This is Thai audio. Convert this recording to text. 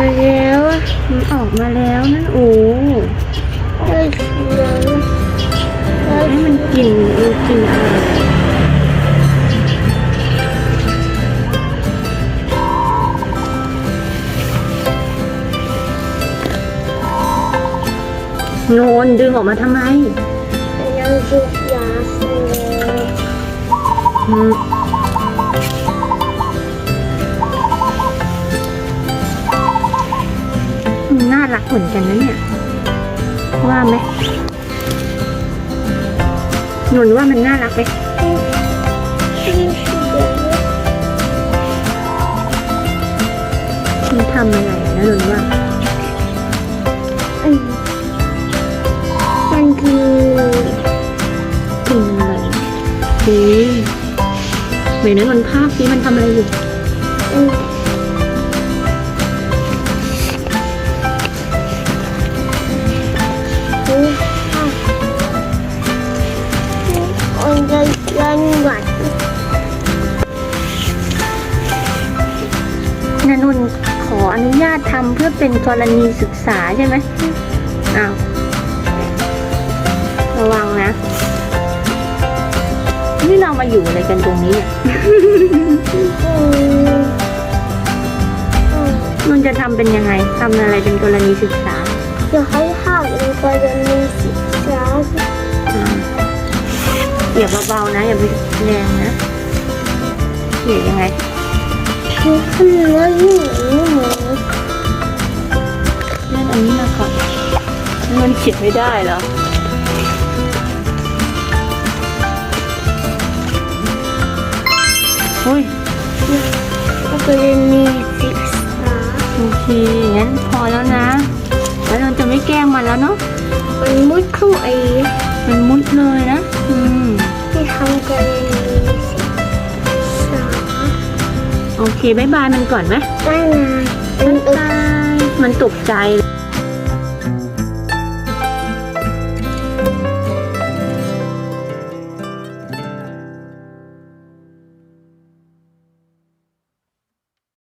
มาแล้วมันออกมาแล้วนั่นโอ้ให้มันกินมันกินอะไรโนนดึงออกมาทำไมยังจุกยาสเลย รักเหมือนกันนะเนี่ย ว่าไหมหนุนว่ามันน่ารักไหมที่เสียมันทำอะไรนะหนุนว่าอืมมันคือกินอะไรดีเหมือนนั้นมันภาพนี้มันทำอะไรอยู่ ออนุญาตทำเพื่อเป็นกรณีศึกษาใช่ไหมอ้าวระวังนะ นี่เรามาอยู่อะไรกันตรงนี้เนี่ยอืมอืมมันจะทำเป็นยังไงทำอะไรเป็นกรณีศึกษาจะให้ห้ามเป็นกรณีศึกษาอ่าอย่าเบาๆนะ อย่าไปแรงนะเขียนยังไงคือขึ้นแล้วยิ่ มันเขียนไม่ได้เหรออุ้ยกรณีศึกษาโอเค งั้นพอแล้วนะ แล้วเราจะไม่แกล้งมันแล้วเนาะ มันมุดเข้าไอ้มันมุดเลยนะ อืมที่ทำกรณีศึกษาโอเคบายบายมันก่อนไหมได้ไงเป็นบ๊ายบายมันตกใจ